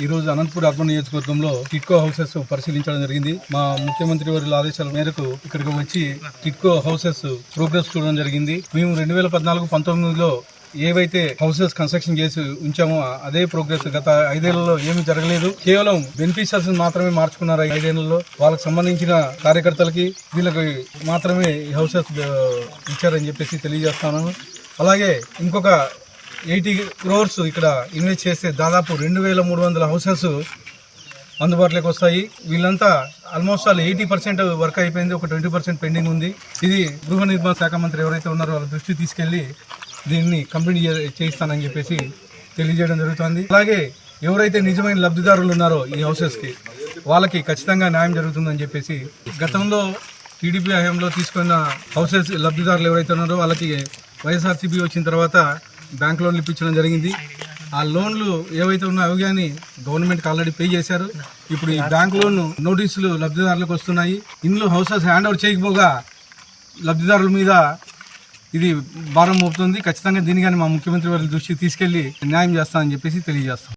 ఈ రోజు అనంతపూర్ అర్బన్ నియోజకవర్గంలో టిట్కో హౌసెస్ పరిశీలించడం జరిగింది. మా ముఖ్యమంత్రి వారి ఆదేశాల మేరకు ఇక్కడికి వచ్చి టిట్కో హౌసెస్ ప్రోగ్రెస్ చూడడం జరిగింది. మేము రెండు వేల పద్నాలుగు పంతొమ్మిదిలో ఏవైతే హౌసెస్ కన్స్ట్రక్షన్ చేసి ఉంచామో అదే ప్రోగ్రెస్ గత ఐదేళ్ళలో ఏమీ జరగలేదు. కేవలం బెనిఫిషియర్స్ మాత్రమే మార్చుకున్నారు ఈ ఐదేళ్ళలో. వాళ్ళకి సంబంధించిన కార్యకర్తలకి వీళ్ళకి మాత్రమే ఈ హౌసెస్ ఇచ్చారని చెప్పేసి తెలియజేస్తాను అలాగే ఇంకొక ఎయిటీ క్రోర్స్ ఇక్కడ ఇన్వెస్ట్ చేస్తే దాదాపు రెండు వేల మూడు వందల హౌసెస్ అందుబాటులోకి వస్తాయి. వీళ్ళంతా almost all eighty percent work అయిపోయింది. ఒక ట్వంటీ పర్సెంట్ పెండింగ్ ఉంది. ఇది గృహ నిర్మాణ శాఖ మంత్రి ఎవరైతే ఉన్నారో వాళ్ళ దృష్టి తీసుకెళ్ళి దీన్ని కంప్లీట్ చే- చేయిస్తానని చెప్పేసి తెలియజేయడం జరుగుతుంది. అలాగే ఎవరైతే నిజమైన లబ్ధిదారులు ఉన్నారో ఈ హౌసెస్కి వాళ్ళకి ఖచ్చితంగా న్యాయం జరుగుతుందని చెప్పేసి గతంలో టీడీపీ హయాంలో తీసుకున్న హౌసెస్ లబ్ధిదారులు ఎవరైతే ఉన్నారో వాళ్ళకి వైఎస్ఆర్సీపీ వచ్చిన తర్వాత బ్యాంక్ లోన్లు ఇప్పించడం జరిగింది. ఆ లోన్లు ఏవైతే ఉన్నాయో అవి కానీ గవర్నమెంట్కి ఆల్రెడీ పే చేశారు. ఇప్పుడు ఈ బ్యాంక్ లోన్ నోటీసులు లబ్ధిదారులకు వస్తున్నాయి. ఇండ్లు హౌసెస్ హ్యాండ్ ఓవర్ చేయకపోగా లబ్ధిదారుల మీద ఇది భారం మోపుతుంది. ఖచ్చితంగా దీని కానీ మా ముఖ్యమంత్రి వారి దృష్టికి తీసుకెళ్ళి న్యాయం చేస్తామని చెప్పేసి తెలియజేస్తాం.